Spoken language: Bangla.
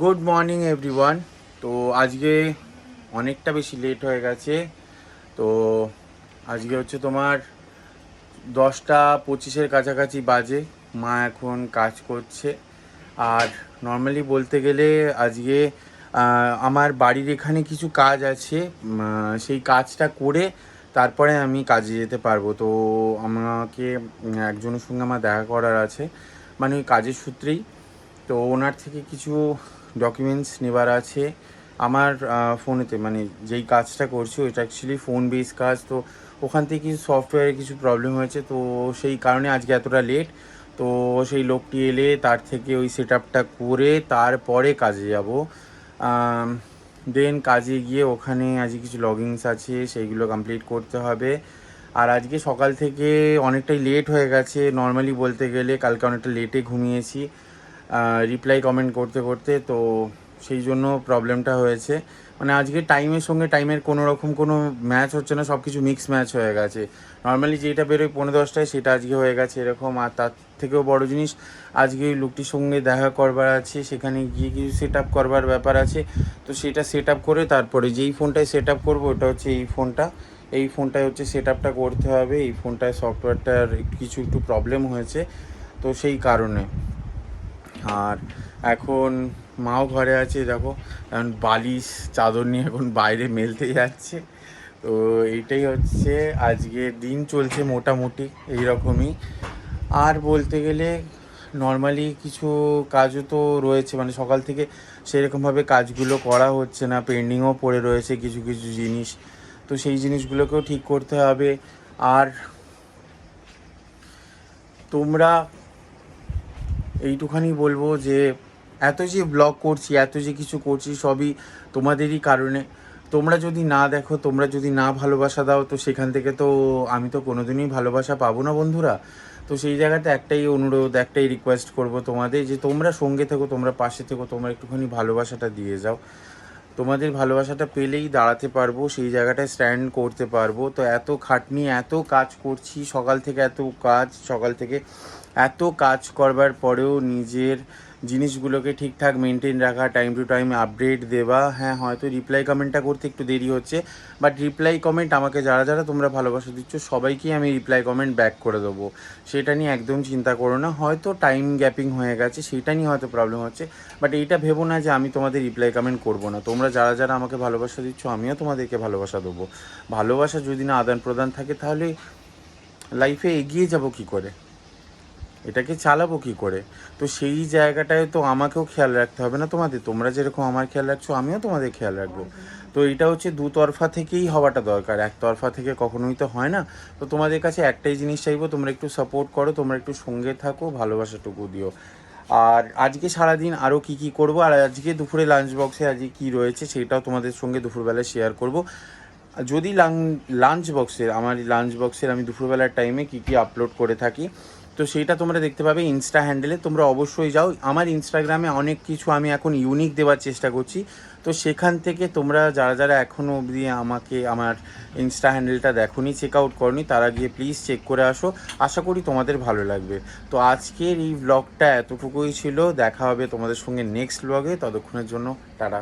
গুড মর্নিং এভরিওয়ান তো আজকে অনেকটা বেশি লেট হয়ে গেছে। তো আজকে হচ্ছে তোমার দশটা পঁচিশের কাছাকাছি বাজে। মা এখন কাজ করছে। আর নর্মালি বলতে গেলে আজকে আমার বাড়ির এখানে কিছু কাজ আছে। সেই কাজটা করে তারপরে আমি কাজে যেতে পারব। তো আমাকে একজনের সঙ্গে আমার দেখা করার আছে। মানে ওই কাজের সূত্রেই। তো ওনার থেকে কিছু ডকুমেন্টস নেবার আছে। আমার ফোনেতে মানে যেই কাজটা করছি, ওইটা অ্যাকচুয়ালি ফোন বেস কাজ। তো ওখান থেকে কিছু সফটওয়্যারে কিছু প্রবলেম হয়েছে। তো সেই কারণে আজকে এতটা লেট তো সেই লোকটি এলে, তার থেকে ওই সেট আপটা করে তারপরে কাজে যাব। দেন কাজে গিয়ে ওখানে আজকে কিছু লগিংস আছে, সেইগুলো কমপ্লিট করতে হবে। আর আজকে সকাল থেকে অনেকটাই লেট হয়ে গেছে। নর্মালি বলতে গেলে কালকে অনেকটা লেটে ঘুমিয়েছি। রিপ্লাই কমেন্ট করতে করতে, তো সেই জন্য প্রবলেমটা হয়েছে। মানে আজকে টাইমের সঙ্গে টাইমের কোনো রকম কোনো ম্যাচ হচ্ছে না সব কিছু মিক্স ম্যাচ হয়ে গেছে। নর্মালি যেটা বেরোয় পনেরো দশটায়, সেটা আজকে হয়ে গেছে এরকম। আর তার থেকেও বড় জিনিস, আজকে ওই লোকটির সঙ্গে দেখা করবার আছে, সেখানে গিয়ে কিছু সেট আপ করবার ব্যাপার আছে। তো সেটা সেট আপ করে তারপরে যেই ফোনটায় সেট আপ করব, ওটা হচ্ছে এই ফোনটা এই ফোনটায় হচ্ছে সেট আপটা করতে হবে। এই ফোনটায় সফটওয়্যারটার কিছু একটু প্রবলেম হয়েছে, তো সেই কারণে। আর এখন মাও ঘরে আছে, দেখো। এখন বালিশ, চাদর নিয়ে এখন বাইরে মেলতে যাচ্ছে। তো এইটাই হচ্ছে আজকে দিন চলছে মোটামুটি এইরকমই। আর বলতে গেলে নর্মালি কিছু কাজও তো রয়েছে মানে সকাল থেকে সেরকমভাবে কাজগুলো করা হচ্ছে না পেন্ডিংও পড়ে রয়েছে কিছু কিছু জিনিস। তো সেই জিনিসগুলোকেও ঠিক করতে হবে। আর তোমরা এইটুখানি বলব যে, এত যে ব্লগ করছি, এত যে কিছু করছি, সবই তোমাদেরই কারণে। তোমরা যদি না দেখো, তোমরা যদি না ভালোবাসা দাও, তো সেখান থেকে তো আমি তো কোনোদিনই ভালোবাসা পাবো না বন্ধুরা। তো সেই জায়গাতে একটাই অনুরোধ, একটাই রিকোয়েস্ট করব তোমাদের যে, তোমরা সঙ্গে থেকো, তোমরা পাশে থেকো, তোমরা একটুখানি ভালোবাসাটা দিয়ে যাও। তোমাদের ভালোবাসাটা পেলেই দাঁড়াতে পারব, সেই জায়গাটায় স্ট্যান্ড করতে পারব। তো এত খাটনি, এত কাজ করছি, সকাল থেকে এত কাজ, সকাল থেকে এত কাজ করবার পরেও নিজের জিনিসগুলোকে ঠিকঠাক মেনটেন রাখা টাইম টু টাইম আপডেট দেওয়া। হ্যাঁ হয়তো রিপ্লাই কমেন্টটা করতে একটু দেরি হচ্ছে বাট রিপ্লাই কমেন্ট আমাকে যারা যারা তোমরা ভালোবাসা দিচ্ছ, সবাইকেই আমি রিপ্লাই কমেন্ট ব্যাক করে দেবো। সেটা নিয়ে একদম চিন্তা করো না, হয়তো টাইম গ্যাপিং হয়ে গেছে, সেটা নিয়ে হয়তো প্রবলেম হচ্ছে বাট এইটা ভেবো না যে আমি তোমাদের রিপ্লাই কমেন্ট করব না। তোমরা যারা যারা আমাকে ভালোবাসা দিচ্ছ, আমিও তোমাদেরকে ভালোবাসা দেবো। ভালোবাসা যদি না আদান প্রদান থাকে, তাহলে লাইফে এগিয়ে যাব কি করে? এটাকে চালাবো কি করে? তো সেই জায়গাটায় তো আমাকেও খেয়াল রাখতে হবে না তোমাদের। তোমরা যেরকম আমার খেয়াল রাখছো, আমিও তোমাদের খেয়াল রাখব। তো এটা হচ্ছে দুতরফা থেকেই হওয়াটা দরকার। একতরফা থেকে কখনোই তো হয় না। তো তোমাদের কাছে একটাই জিনিস চাইব, তোমরা একটু সাপোর্ট করো, তোমরা একটু সঙ্গে থাকো, ভালোবাসাটুকু দিও। আর আজকে সারাদিন আরও কি কি করব? আর আজকে দুপুরে লাঞ্চ বক্সে আজকে কি রয়েছে সেটাও তোমাদের সঙ্গে দুপুরবেলা শেয়ার করব। যদি লাঞ্চ বক্সের আমার লাঞ্চ বক্সের আমি দুপুরবেলার টাইমে কি কি আপলোড করে থাকি তো সেইটা তোমরা দেখতে পাবে ইনস্টা হ্যান্ডেলে তোমরা অবশ্যই যাও। আমার ইনস্টাগ্রামে অনেক কিছু আমি এখন ইউনিক দেওয়ার চেষ্টা করছি। তো সেখান থেকে তোমরা যারা যারা এখনও অবধি আমাকে, আমার ইনস্টা হ্যান্ডেলটা দেখোনি চেক আউট করনি, তারা গিয়ে প্লিজ চেক করে আসো। আশা করি তোমাদের ভালো লাগবে। তো আজকের এই ব্লগটা এতটুকুই ছিল। দেখা হবে তোমাদের সঙ্গে নেক্সট ব্লগে ততক্ষণের জন্য টাটা।